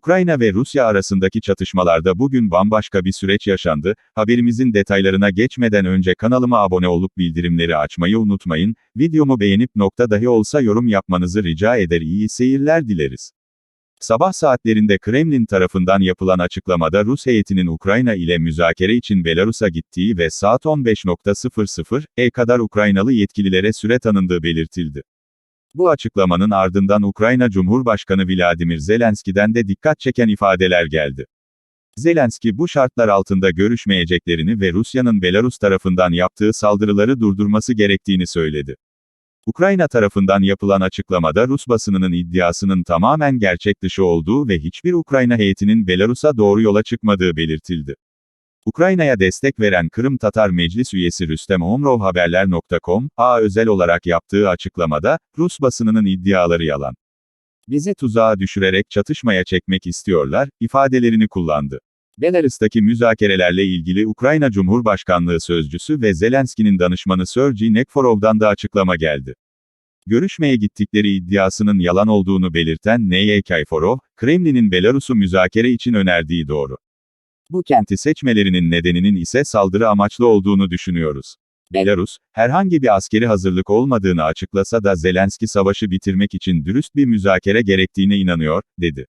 Ukrayna ve Rusya arasındaki çatışmalarda bugün bambaşka bir süreç yaşandı. Haberimizin detaylarına geçmeden önce kanalıma abone olup bildirimleri açmayı unutmayın. Videomu beğenip nokta dahi olsa yorum yapmanızı rica eder iyi seyirler dileriz. Sabah saatlerinde Kremlin tarafından yapılan açıklamada Rus heyetinin Ukrayna ile müzakere için Belarus'a gittiği ve saat 15.00'e kadar Ukraynalı yetkililere süre tanındığı belirtildi. Bu açıklamanın ardından Ukrayna Cumhurbaşkanı Vladimir Zelenski'den de dikkat çeken ifadeler geldi. Zelenski bu şartlar altında görüşmeyeceklerini ve Rusya'nın Belarus tarafından yaptığı saldırıları durdurması gerektiğini söyledi. Ukrayna tarafından yapılan açıklamada Rus basınının iddiasının tamamen gerçek dışı olduğu ve hiçbir Ukrayna heyetinin Belarus'a doğru yola çıkmadığı belirtildi. Ukrayna'ya destek veren Kırım Tatar Meclis üyesi Rüstem Omrov Haberler.com, A özel olarak yaptığı açıklamada, Rus basınının iddiaları yalan. Bizi tuzağa düşürerek çatışmaya çekmek istiyorlar, ifadelerini kullandı. Belarus'taki müzakerelerle ilgili Ukrayna Cumhurbaşkanlığı sözcüsü ve Zelenski'nin danışmanı Sergey Nekforov'dan da açıklama geldi. Görüşmeye gittikleri iddiasının yalan olduğunu belirten N.Y. Kayforov, Kremlin'in Belarus'u müzakere için önerdiği doğru. Bu kenti seçmelerinin nedeninin ise saldırı amaçlı olduğunu düşünüyoruz. Belarus, herhangi bir askeri hazırlık olmadığını açıklasa da Zelenski savaşı bitirmek için dürüst bir müzakere gerektiğine inanıyor, dedi.